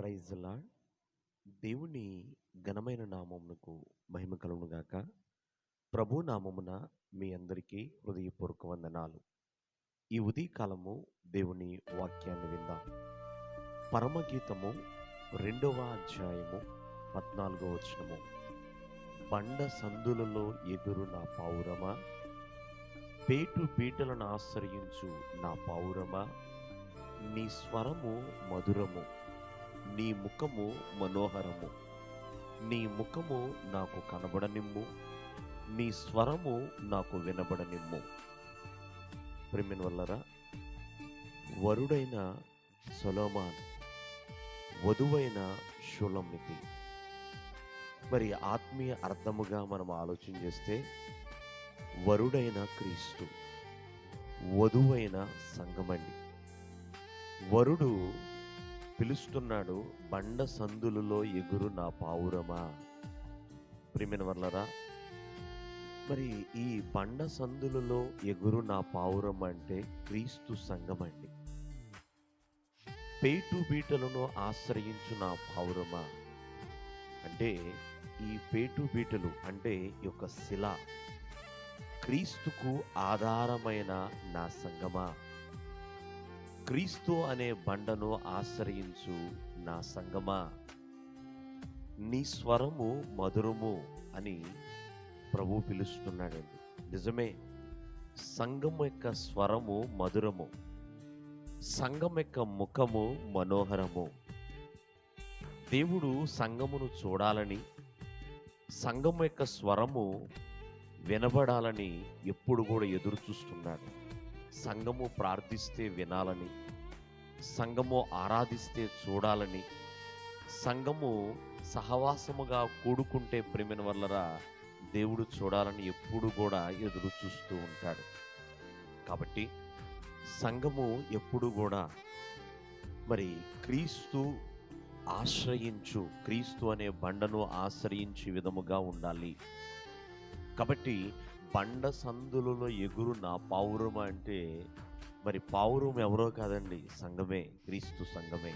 Praise దేవుని ఘనమైన నామమునకు మహిమ కలుగునుగాక ప్రభు నామమున మీ అందరికీ హృదయపూర్వక వందనాలు. ఈ ఉదయకాలము దేవుని వాక్యాన్ని విందాం. పరమగీతము రెండవ అధ్యాయము పద్నాలుగో వచనము. బండ సందులలో ఎదురు నా పావురమా? పేటు పీటలను ఆశ్రయించు నా పావురమా? నీ స్వరము మధురము. నీ ముఖము మనోహరము. నీ ముఖము నాకు కనబడనిమ్ము. నీ స్వరము నాకు వినబడనిమ్ము. ప్రిమిన్ వల్లరా వరుడైన సొలోమాన్ వధువైన షులమితి. మరి ఆత్మీయ అర్థముగా మనం ఆలోచన చేస్తే వరుడైన క్రీస్తు వధువైన సంగమండి. వరుడు పిలుస్తున్నాడు బండ సందులలో ఎగురు నా పావురమా? ప్రిమిన వర్లరా మరి ఈ బండ సందులలో ఎగురు నా పావురం అంటే క్రీస్తు సంఘం అండి. పేటు బీటలను ఆశ్రయించు నా పావురమా? అంటే ఈ పేటు బీటలు అంటే ఈ యొక్క శిల క్రీస్తుకు ఆధారమైన నా సంగమా క్రీస్తు అనే బండను ఆశ్రయించు నా సంగమా. నీ స్వరము మధురము అని ప్రభు పిలుస్తున్నాడండి. నిజమే సంఘం యొక్క స్వరము మధురము సంఘం యొక్క ముఖము మనోహరము. దేవుడు సంఘమును చూడాలని సంఘం యొక్క స్వరము వినబడాలని ఎప్పుడు కూడా ఎదురు చూస్తున్నాడు సంఘము ప్రార్థిస్తే వినాలని సంఘము ఆరాధిస్తే చూడాలని సంఘము సహవాసముగా కూడుకుంటే ప్రేమిన వల్లరా దేవుడు చూడాలని ఎప్పుడు కూడా ఎదురు చూస్తూ ఉంటాడు. కాబట్టి సంఘము ఎప్పుడు కూడా మరి క్రీస్తు ఆశ్రయించు క్రీస్తు అనే బండను ఆశ్రయించే విధముగా ఉండాలి. కాబట్టి బండ సందులలో ఎగురు నా పావురం అంటే మరి పావురం ఎవరో కాదండి సంఘమే క్రీస్తు సంఘమే.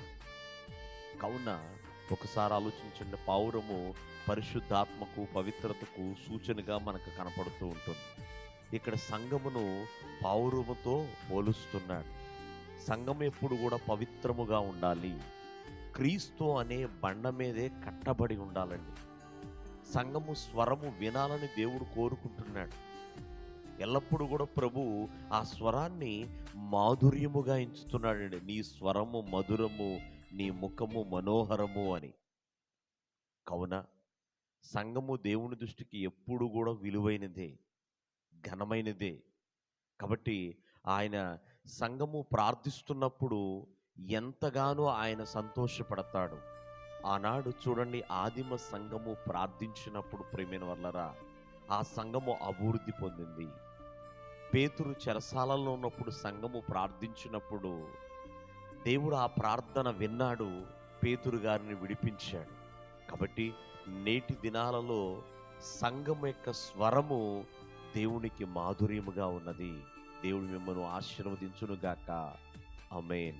కావున ఒకసారి ఆలోచించండి పావురము పరిశుద్ధాత్మకు పవిత్రతకు సూచనగా మనకు కనపడుతూ ఉంటుంది. ఇక్కడ సంఘమును పావురముతో పోలుస్తున్నాడు. సంఘం ఎప్పుడు కూడా పవిత్రముగా ఉండాలి. క్రీస్తు అనే బండ మీదే కట్టబడి ఉండాలండి. సంఘము స్వరము వినాలని దేవుడు కోరుకుంటున్నాడు. ఎల్లప్పుడూ కూడా ప్రభు ఆ స్వరాన్ని మాధుర్యముగా ఎంచుతున్నాడండి. నీ స్వరము మధురము నీ ముఖము మనోహరము అని. కావున సంఘము దేవుని దృష్టికి ఎప్పుడు కూడా విలువైనదే ఘనమైనదే. కాబట్టి ఆయన సంఘము ప్రార్థిస్తున్నప్పుడు ఎంతగానో ఆయన సంతోషపడతాడు. ఆనాడు చూడండి ఆదిమ సంఘము ప్రార్థించినప్పుడు ప్రేమైన వల్లరా ఆ సంఘము అభివృద్ధి పొందింది. పేతురు చెరసాలలో ఉన్నప్పుడు సంఘము ప్రార్థించినప్పుడు దేవుడు ఆ ప్రార్థన విన్నాడు పేతురు గారిని విడిపించాడు. కాబట్టి నేటి దినాలలో సంఘం యొక్క స్వరము దేవునికి మాధుర్యముగా ఉన్నది. దేవుడు మిమ్మల్ని ఆశీర్వదించునుగాక. అమేన్